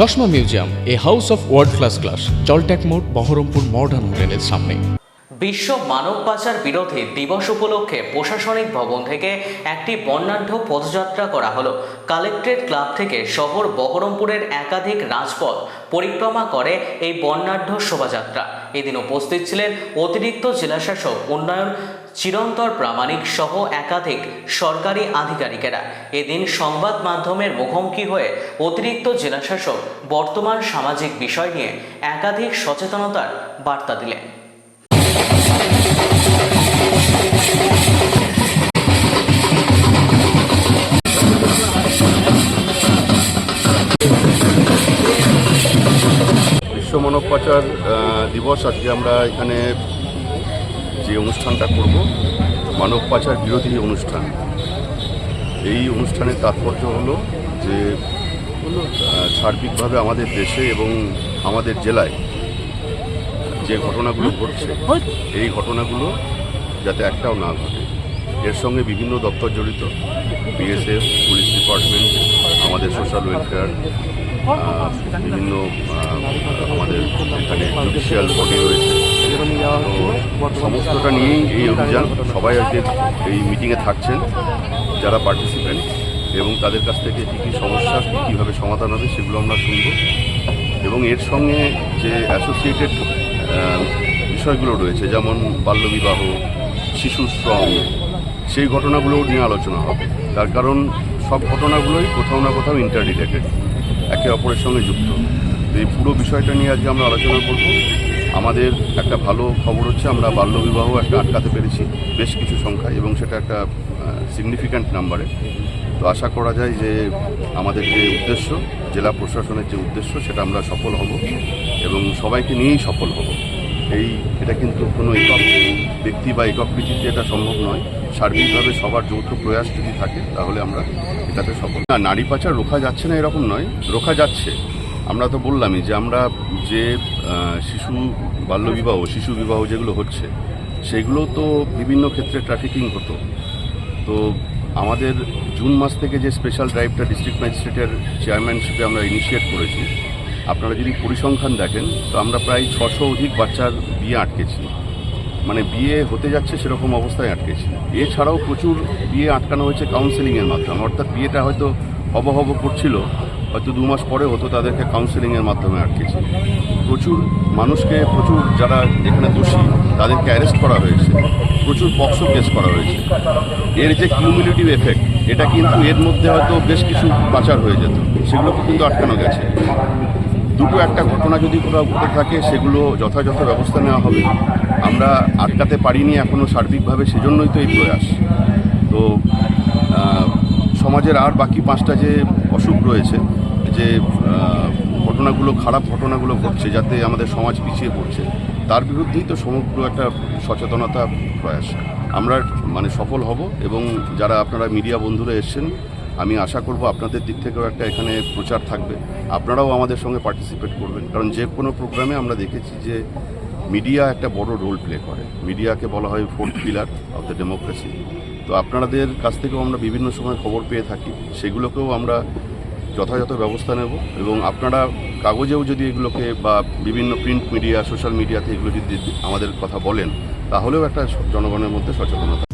চশমা museum, a house of world class class জলট্যাক মোড়, Baharampur modern হোটেলের সামনে। বিশ্ব মানব পাচার বিরোধী দিবস উপলক্ষে প্রশাসনিক ভবন থেকে একটি বর্ণাঢ্য পদযাত্রা করা হলো। কালেক্টরেট ক্লাব থেকে শহর বহরমপুরের একাধিক রাজপথ পরিক্রমা করে এই বর্ণাঢ্য শোভাযাত্রা। এদিন উপস্থিত ছিলেন অতিরিক্ত জেলাশাসক উন্নয়ন চিরন্তর প্রামাণিক সহ একাধিক সরকারি আধিকারিকেরা। এদিন সংবাদ মাধ্যমের মুখোমুখি হয়ে অতিরিক্ত জেলাশাসক বর্তমান সামাজিক বিষয় নিয়ে একাধিক সচেতনতার বার্তা দিলেন। বিশ্ব মানব পাচার দিবস আজকে আমরা এখানে যে অনুষ্ঠানটা করব, মানব পাচার বিরোধী অনুষ্ঠান, এই অনুষ্ঠানের তাৎপর্য হলো যে সার্বিকভাবে আমাদের দেশে এবং আমাদের জেলায় যে ঘটনাগুলো ঘটছে, এই ঘটনাগুলো যাতে একটাও না ঘটে। এর সঙ্গে বিভিন্ন দপ্তর জড়িত, বিএসএফ ডিপার্টমেন্ট আমাদের সোশ্যাল ওয়েলফেয়ার বিভিন্ন আমাদের এখানে জুডিশিয়াল বডি রয়েছে। সমস্তটা নিয়েই এই অভিযান, সবাই আজকে এই মিটিংয়ে থাকছেন, যারা পার্টিসিপেন্ট এবং তাদের কাছ থেকে কী কী সমস্যা কীভাবে সমাধান হবে সেগুলো আমরা শুনব। এবং এর সঙ্গে যে অ্যাসোসিয়েটেড বিষয়গুলো রয়েছে, যেমন বাল্যবিবাহ শিশু শ্রম সেই ঘটনাগুলোও নিয়ে আলোচনা হবে। তার কারণ সব ঘটনাগুলোই কোথাও না কোথাও ইন্টার রিলেটেড একে অপরের সঙ্গে যুক্ত। এই পুরো বিষয়টা নিয়ে আজকে আমরা আলোচনা করব। আমাদের একটা ভালো খবর হচ্ছে, আমরা বাল্যবিবাহ একটা আটকাতে পেরেছি বেশ কিছু সংখ্যায় এবং সেটা একটা সিগনিফিক্যান্ট নাম্বারে তো আশা করা যায় যে আমাদের যে উদ্দেশ্য, জেলা প্রশাসনের যে উদ্দেশ্য, সেটা আমরা সফল হব এবং সবাইকে নিয়েই সফল হব। এই, এটা কিন্তু কোনো একক ব্যক্তি বা একক কৃতিতে এটা সম্ভব নয়। সার্বিকভাবে সবার যৌথ প্রয়াস যদি থাকে, তাহলে আমরা এটাতে সফল। না, নারী পাচার রোখা যাচ্ছে না এরকম নয়, রোখা যাচ্ছে। আমরা তো বললামই যে আমরা যে শিশু বাল্যবিবাহ, শিশু বিবাহ যেগুলো হচ্ছে, সেগুলো তো বিভিন্ন ক্ষেত্রে ট্রাফিকিং হতো। তো আমাদের জুন মাস থেকে যে স্পেশাল ড্রাইভটা ডিস্ট্রিক্ট ম্যাজিস্ট্রেটের চেয়ারম্যানশিপে আমরা ইনিশিয়েট করেছি, আপনারা যদি পরিসংখ্যান দেখেন, তো আমরা প্রায় ছশো অধিক বাচ্চার বিয়ে আটকেছি। মানে বিয়ে হতে যাচ্ছে সেরকম অবস্থায় আটকেছে এছাড়াও প্রচুর বিয়ে আটকানো হয়েছে কাউন্সেলিংয়ের মাধ্যমে। অর্থাৎ বিয়েটা হয়তো হব হব করছিল, হয়তো দু মাস পরে হতো তাদেরকে কাউন্সেলিংয়ের মাধ্যমে আটকেছে প্রচুর মানুষকে, প্রচুর যারা এখানে দোষী, তাদেরকে অ্যারেস্ট করা হয়েছে। প্রচুর পক্সো কেস করা হয়েছে। এর যে কিউমিলিটিভ এফেক্ট এটা কিন্তু এর মধ্যে হয়তো বেশ কিছু পাচার হয়ে যেত। সেগুলোকে কিন্তু আটকানো গেছে। দুটো একটা ঘটনা যদি কোথাও ঘটে থাকে, সেগুলো যথাযথ ব্যবস্থা নেওয়া হবে। আমরা আটকাতে পারিনি এখনও সার্বিকভাবে, সেজন্যই তো এই প্রয়াস। তো সমাজের আর বাকি পাঁচটা যে অসুখ রয়েছে, যে ঘটনাগুলো খারাপ ঘটনাগুলো ঘটছে, যাতে আমাদের সমাজ পিছিয়ে পড়ছে, তার বিরুদ্ধেই তো সমগ্র একটা সচেতনতা প্রয়াস। আমরা মানে সফল হব এবং যারা আপনারা মিডিয়া বন্ধুরা এসছেন আমি আশা করব আপনাদের দিক থেকেও একটা এখানে প্রচার থাকবে। আপনারাও আমাদের সঙ্গে পার্টিসিপেট করবেন। কারণ যে কোনো প্রোগ্রামে আমরা দেখেছি যে মিডিয়া একটা বড় রোল প্লে করে। মিডিয়াকে বলা হয় fourth pillar of the democracy তো আপনাদের কাছ থেকেও আমরা বিভিন্ন সময় খবর পেয়ে থাকি। সেগুলোকেও আমরা যথাযথ ব্যবস্থা নেব এবং আপনারা কাগজেও যদি এগুলোকে বা বিভিন্ন প্রিন্ট মিডিয়া সোশ্যাল মিডিয়াতে এগুলো যদি আমাদের কথা বলেন, তাহলেও একটা জনগণের মধ্যে সচেতনতা